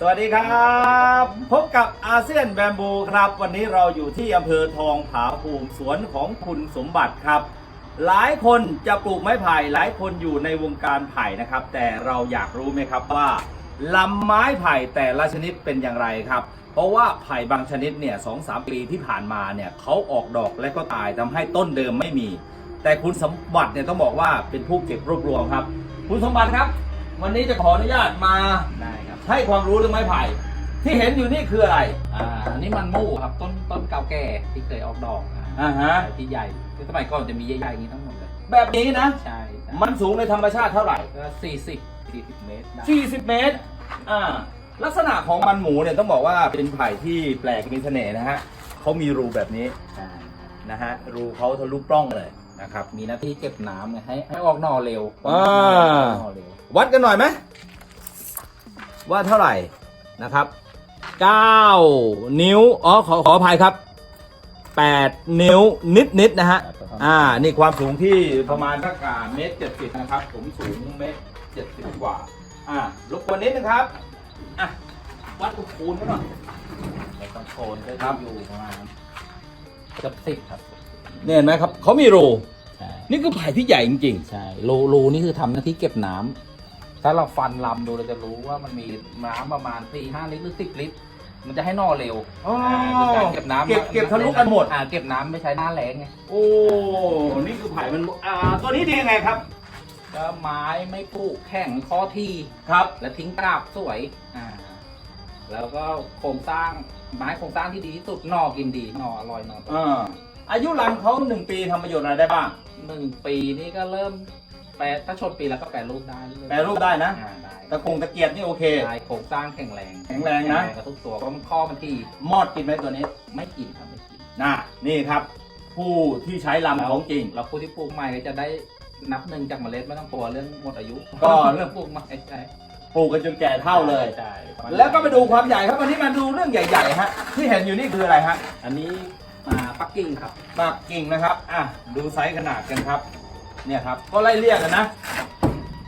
สวัสดีครับ พบกับอาเซียนแบมบูครับ วันนี้เราอยู่ที่อำเภอทองผาภูมิสวนของคุณสมบัติครับ หลายคนจะปลูกไม้ไผ่หลายคนอยู่ในวงการไผ่นะครับ แต่เราอยากรู้ไหมครับว่าลำไม้ไผ่แต่ละชนิดเป็นอย่างไรครับ เพราะว่าไผ่บางชนิดเนี่ยสองสามปีที่ผ่านมาเนี่ยเขาออกดอกและก็ตายทำให้ต้นเดิมไม่มี แต่คุณสมบัติเนี่ยต้องบอกว่าเป็นผู้เก็บรวบรวมครับ คุณสมบัติครับ วันนี้จะขออนุญาตมาได้ครับให้ความรู้เรื่องไม้ไผ่ ที่เห็นอยู่นี่คืออะไร อ่าอันนี้มันมู่ครับต้นต้นเก่าแก่ที่เคยออกดอกอ่าฮะ ที่ใหญ่คือสมัยก่อนจะมีใหญ่ๆอย่างนี้ทั้งหมดเลยแบบนี้นะใช่ใช่มันสูงในธรรมชาติเท่าไหร่ก็สี่สิบสี่สิบเมตรได้40 เมตร อ่า ลักษณะของมันหมูเนี่ยต้องบอกว่าเป็นไผ่ที่แปลกมีเสน่ห์นะฮะเขามีรูแบบนี้ใช่นะฮะ รูเขาทะลุปล้องเลย นะครับ มีหน้าที่เก็บน้ำไงให้ให้ออกหน่อเร็วอ่าหน่อเร็ววัดกันหน่อยไหมว่าเท่าไหร่นะครับ 9 นิ้ว อ๋อ ขอขออภัยครับ 8 นิ้วนิดนิดๆนะฮะ อ่า นี่ความสูงที่ประมาณสักอ่าเมตรเจ็ดสิบนะครับ ผมสูงเมตรเจ็ดสิบกว่า อ่ารบกวนนิดนึงครับ อะ วัดอุณหภูมิกันหน่อย แล้วต้นโคนก็ครับอยู่ประมาณเกือบสิบครับ เนี่ยเห็นไหมครับเขามีรูใช่นี่คือไผ่ที่ใหญ่จริง ใช่รูรูนี่คือทำหน้าที่เก็บน้ำถ้าเราฟันลำดูเราจะรู้ว่ามันมีน้ำประมาณสี่ห้าลิตรหรือสิบลิตร มันจะให้หน่อเร็วอ๋ออ่าคือการเก็บน้ำเก็บเก็บทะลุกันหมด อ่าเก็บน้ำไม่ใช้หน้าแรงไงๆ โอ้ นี่คือไผ่มันอ่าตัวนี้ดียังไงครับ ก็ไม้ไม่ผุแข็งข้อที่ ครับ และทิ้งกราบสวย อ่า แล้วก็โครงสร้างไม้โครงสร้างที่ดีที่สุดหน่อกินดีหน่ออร่อยหน่ออ่า อายุรังเขาหนึ่งปีทำประโยชน์อะไรได้บ้าง หนึ่งปีนี่ก็เริ่มแปรถ้าชนปีแล้วก็แปรรูปได้เอยๆแปรรูปได้นะ อ่าได้ตะกงตะเกียบนี่โอเค ได้โครงสร้างแข็งแรงแข็งแรงนะ กับทุกตัวเพราะมันข้อมันที่มอดกินไหมตัวนี้ไม่กินครับไม่กินน่ะนี่ครับ ผู้ที่ใช้ลำของจริงแล้วผู้ที่ปลูกใหม่ก็จะได้นับหนึ่งจากเมล็ดไม่ต้องกลัวเรื่องหมดอายุก็ เรื่องปลูกใหม่ใช่ปลูกกันจนแก่เท่าเลย ใช่แล้วก็มาดูความใหญ่ครับวันนี้มาดูเรื่องใหญ่ๆฮะที่เห็นอยู่นี่คืออะไรฮะอันนี้มา ปักกิ่งครับมากกิ่งนะครับอะดูไซส์ขนาดกันครับ เนี่ยครับ ก็ไล่เรียกกันนะ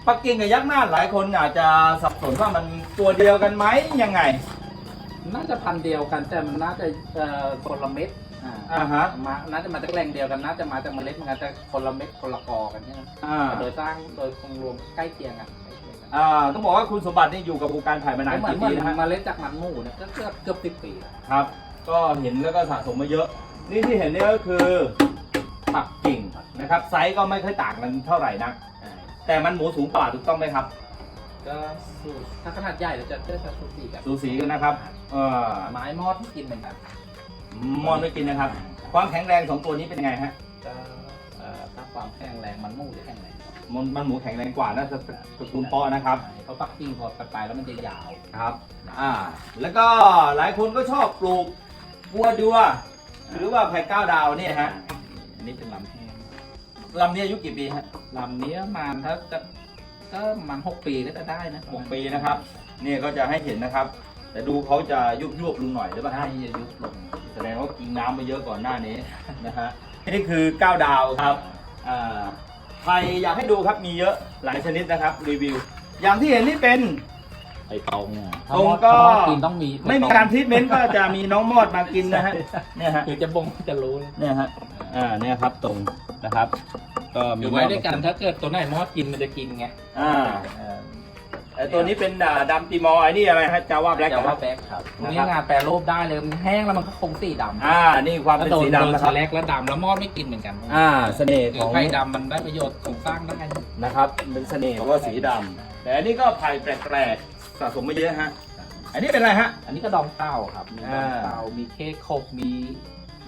ปักกิ่งกับยักษ์หน้าถหลายคนอาจจะสับสนว่ามันตัวเดียวกันไหมยังไง น่าจะพันธุ์เดียวกันแต่มันน่าจะเอ่อคนละเม็ดอ่าอ่าฮะมาน่าจะมาจากแหล่งเดียวกันน่าจะมาจากเมล็ดเหมือนกันแต่คนละเม็ดคนละกอกันเนี่ยอ่าโดยสร้างโดยคงรวมใกล้เคียงกันใกล้เคียงกันอ่าต้องบอกว่าคุณสมบัตินี่อยู่กับวงการไผ่มานานเหมือนกี่เหมืปีอนนะฮะเมล็ดจากมันหมูเนี่ยก็เกือบเกือบสิบปีแล้วครับ ก็เห็นแล้วก็สะสมมาเยอะ นี่ที่เห็นนี่ก็คือปักกิ่งนะครับ ไซส์ก็ไม่ค่อยต่างกันเท่าไหร่นัก แต่มันหมูสูงกว่าถูกต้องไหมครับ ก็สูตรถ้าขนาดใหญ่เราจะเลือกสูตรสี่กันสูสีกันนะครับ เออไม้มอดที่กินเหมือนกันมอนไม่กินนะครับ ความแข็งแรงของตัวนี้เป็นไงฮะก็เอ่อถ้าความแข็งแรงมันหมูจะแข็งแรงกว่ามันมันหมูแข็งแรงกว่าน่าจะตระกูลเปาะนะครับเพราะปักกิ่งพอไปแล้วมันจะยาว ครับ อ่า แล้วก็หลายคนก็ชอบปลูกบัวดัว หรือว่าไผ่ก้าวดาวเนี่ยฮะอันนี้เป็นลำแห้งลำนี้อายุกี่ปีฮะลำนี้ประมาณถ้าจะก็ประมันหกปีก็จะได้นะหกปีนะครับนี่ก็จะให้เห็นนะครับ แต่ดูเขาจะยุบยุบๆลงหน่อยหรือเปล่าคได้รับจะยุบลงแสดงว่ากินน้ำไปเยอะก่อนหน้านี้นะฮะนี่คือก้าวดาวครับอ่าใครอยากให้ดูครับมีเยอะหลายชนิดนะครับรีวิว อย่างที่เห็นนี่เป็น ไอ้ตรงอะตรงก็ ถ้ามอดกินต้องมีไม่มีการทรีทเมนต์ก็จะมีน้องมอดมากินนะฮะเนี่ยฮะคือจะบงจะรู้เลยเนี่ยฮะอ่าเนี่ยครับตรงนะครับ ก็มีอยู่ไว้ด้วยกันถ้าเกิดตัวไหนมอดกินมันจะกินไงอ่าไอตัวนี้เป็นอ่าดำตีมอร์ไอ้นี่อะไรฮะจาว่าแบล็กจะว่าแบ็คครับตรงนี้งานแปรรูปได้เลยมันแห้งแล้วมันก็คงสีดำอ่านี่ความเป็นโดนสีโดนดำนะครับ แลกแล้วดำแล้วมอดไม่กินเหมือนกันอ่าเสน่ห์คืขอองไข่ดำมันได้ประโยชน์ของสร้างได้ นะครับเป็นเสน่ห์ของว่าสีดำแต่อันนี้ก็ไผ่แปลกๆ สะสมมาเยอะฮะ อันนี้เป็นอะไรฮะ อันนี้ก็ดองเต้าครับ มีดองอ่าเต้ามีเค้กขบมี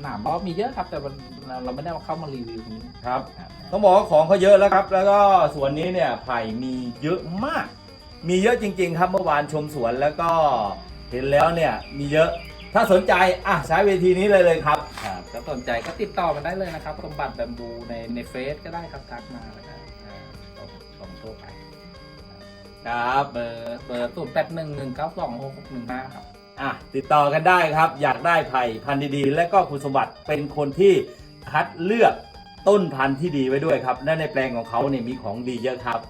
หนามเพราะมีเยอะครับ แต่มันเราเราไม่ได้มาเข้ามารีวิวตรงนี้ครับครับ ต้องบอกว่าของเขาเยอะแล้วครับ แล้วก็สวนนี้เนี่ยไผ่มีเยอะมาก มีเยอะจริง ๆ ครับเมื่อวานชมสวนแล้วก็เห็นแล้วเนี่ยมีเยอะ ถ้าสนใจอะใช้เวทีนี้เลยเลยครับ ครับถ้าสนใจก็ติดต่อมาได้เลยนะครับสมบัติแบมบูในในเฟซก็ได้ครับทักมาแล้วก็อ่าส่งส่งทั่วไป ครับเบอร์เบอร์ศูนย์แปดหนึ่งหนึ่งเก้าสองหกหนึ่งห้าครับ อะติดต่อกันได้ครับ อยากได้ไผ่พันธุ์ดีๆ และก็คุณสมบัติเป็นคนที่คัดเลือกต้นพันธุ์ที่ดีไว้ด้วยครับและในแปลงของเขาเนี่ยมีของดีเยอะครับ